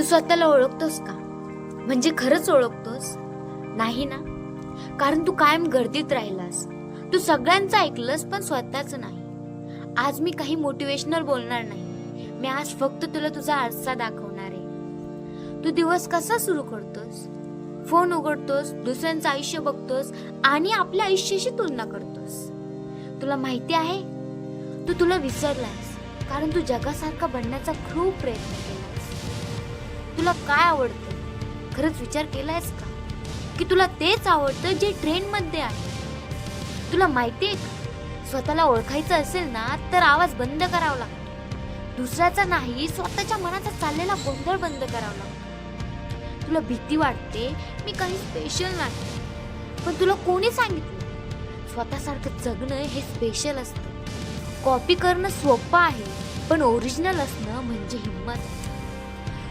तू स्वतःला ओळखतोस का? म्हणजे खरंच ओळखतोस? नाही ना? कारण तू कायम गर्दीत राहिलास. तू सगळ्यांचं ऐकलंस पण स्वतःच नाही. आज मी काही मोटिवेशनल बोलणार नाही. मी आज फक्त तुला तुझा आरसा दाखवणार आहे. तू दिवस कसा सुरू करतोस? फोन उघडतोस दुसऱ्यांचं आयुष्य बघतोस आणि आपल्या आयुष्याशी तुलना करतोस. तुला माहिती आहे? तू तुला विसरलास कारण तू जगासारखा बनण्याचा खूप प्रयत्न केला. तुला काय आवडतं? खरंच विचार केलायस का? की तुला तेच आवडतं जे ट्रेंडमध्ये आहे? तुला माहितीये का? स्वतःला ओळखायचं असेल ना तर आवाज बंद करावा लागतो. दुसऱ्याचा नाही स्वतःच्या मनाचा चाललेला गोंधळ बंद करावा लागतो. तुला भीती वाटते मी काही स्पेशल नाही. पण तुला कोणी सांगितलं? स्वतःसारखं जगणं हे स्पेशल असतं. कॉपी करणं सोपं आहे पण ओरिजिनल असणं म्हणजे हिंमत. आहे.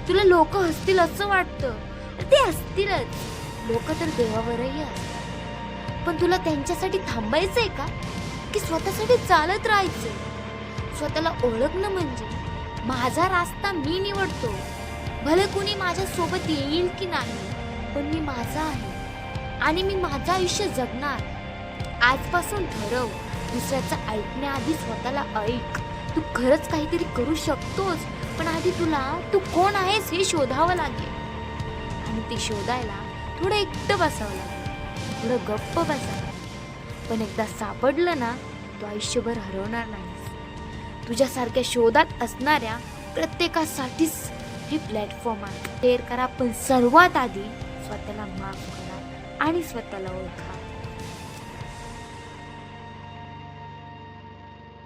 तुला लोक हसतील असं वाटतं. ते हसतीलच लोक तर देवावरही असतात पण तुला त्यांच्यासाठी थांबायचंय का? की स्वतःसाठी चालत राहायचंय? स्वतःला ओळखणं म्हणजे? माझा रास्ता मी निवडतो. भले कुणी माझ्या सोबत येईल की नाही पण मी माझा आहे. आणि मी माझं आयुष्य जगणार. आजपासून ठरव. दुसऱ्याचं ऐकण्याआधी स्वतःला ऐक. तू खरंच काहीतरी करू शकतोस पण आधी तुला तू कोण आहेस हे शोधावं लागेल. आणि ते शोधायला थोडं एकटं बसावं लागेल. थोडं गप्प बसावं पण एकदा सापडलं ना तू आयुष्यभर हरवणार नाहीस. तुझ्यासारख्या शोधात असणाऱ्या प्रत्येकासाठीच हे प्लॅटफॉर्म आहे. शेअर करा पण सर्वात आधी स्वतःला माफ करा आणि स्वतःला ओळखा.